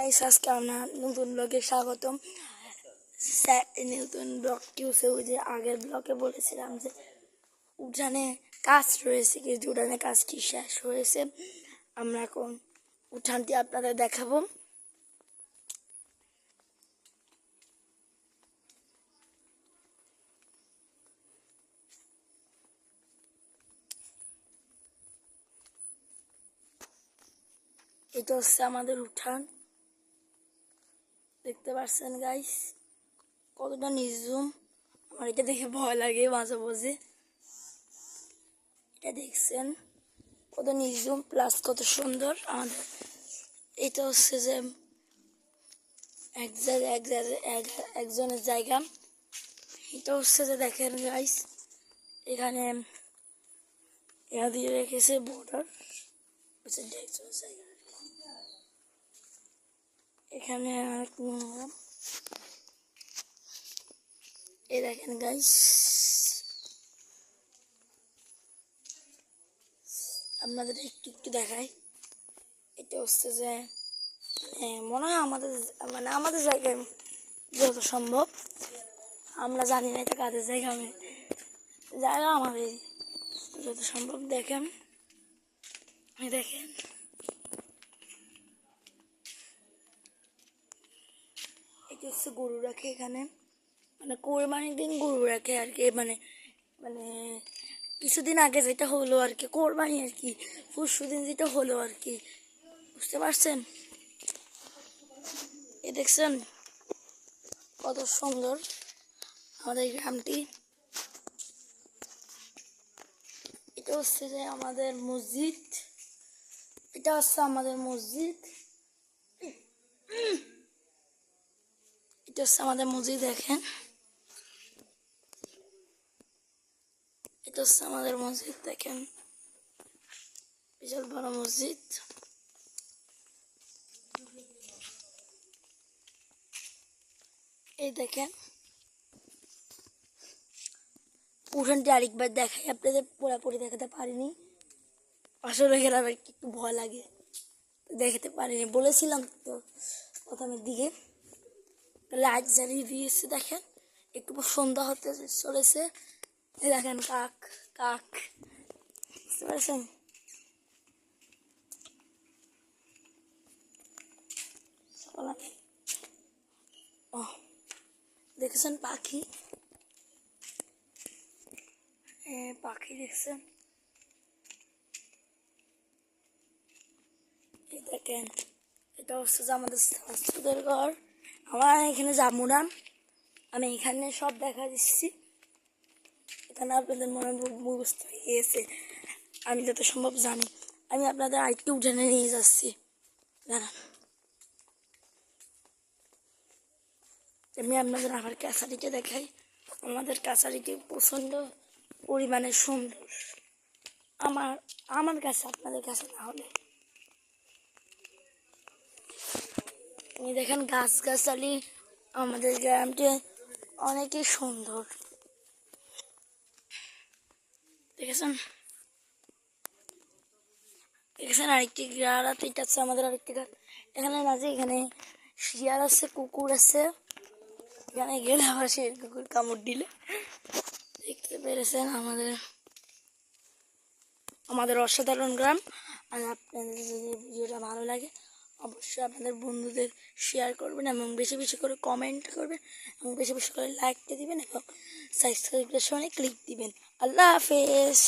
Guys আজকে আমরা নতুন ব্লগে স্বাগতম। নতুন ব্লগটি হচ্ছে ওই যে আগের ব্লগে বলেছিলাম যে, উঠানে কাজ রয়েছে কিন্তু উঠানে কাজটি শেষ হয়েছে? আমরা এখন উঠানটি আপনাদের দেখাবো। এটা হচ্ছে আমাদের উঠান। দেখতে পাচ্ছেন গাইস কতটা নির্জুম। আমার এটা দেখে ভয় লাগে মাঝে মাঝে। এটা দেখছেন? কত নির্জুম প্লাস কত সুন্দর। আমাদের এটা হচ্ছে যে এক একজনের জায়গা। এটা হচ্ছে যে দেখেন গাইস এখানে এরা দিয়ে রেখেছে বর্ডার জায়গা। এখানে অনেক নোংরা এই দেখেন গাইস আপনাদের একটু একটু দেখাই। এটা হচ্ছে যে মানে মনে হয় আমাদের মানে আমাদের জায়গায় যত সম্ভব। আমরা জানি না এটা কাদের জায়গা, আমি জায়গা আমাদের যত সম্ভব দেখেন। দেখেন। হচ্ছে গরু রাখে এখানে। মানে কোরবানির দিন গরু রাখে আর কি মানে মানে কিছুদিন আগে যেটা হলো আর কি, কোরবানি আর কি, পরশু দিন যেটা হলো আর কি। বুঝতে পারছেন? এ দেখছেন কত সুন্দর আমাদের গ্রামটি। এটা হচ্ছে যে আমাদের মসজিদ। এটা হচ্ছে আমাদের মসজিদ। আমাদের মসজিদ দেখেন। এটা আমাদের মসজিদ দেখেন। বিশাল বড় মসজিদ। এই দেখেন। উঠানটি আরেকবার দেখাই, আপনাদের পুরাপুরি দেখাতে পারিনি। আসলে কি একটু ভয় লাগে। দেখাতে পারিনি, বলেছিলাম তো প্রথমের দিকে। লাইট জ্বালিয়ে দিয়েছে দেখেন। একটু সন্ধ্যা হতে চলেছে। দেখেন কাক কাক। বুঝতে পারছেন? ও, দেখেছেন পাখি? পাখি দেখছেন? দেখেন, এটা হচ্ছে যে আমাদের স্বাস্থ্যদের ঘর। আমার এখানে যাব না আমি এখানে সব দেখা দিচ্ছি। এখানে আপনাদের মনে মুখস্থ গিয়েছে। আমি যত সম্ভব জানি। আমি আপনাদের আরেকটু উঠানে নিয়ে যাচ্ছি। দাঁড়ান। আমি আপনাদের আমার কাছারিটা দেখাই। আমাদের কাছারিটি প্রচণ্ড পরিমাণে সুন্দর। আমার আমার কাছে আপনাদের কাছে না হলে দেখেন গাছ গাছালি আমাদের গ্রামটি অনেকই সুন্দর। দেখেছেন? দেখেছেন আরেকটি গ্রার আছে আমাদের আরেকটি গ্রার এখানে মাঝে এখানে শিয়াল আছে, কুকুর আছে। এখানে গেলে আবার সে কুকুর কামড় দিলে। দেখতে পেরেছেন আমাদের আমাদের অসাধারণ গ্রাম। আর আপনাদের যদি ভিডিওটা ভালো লাগে অবশ্যই আপনাদের বন্ধুদের শেয়ার করবেন এবং বেশি বেশি করে কমেন্ট করবেন এবং বেশি বেশি করে লাইকটা দিবেন এবং সাবস্ক্রিপশনে ক্লিক দিবেন। আল্লাহ হাফেজ।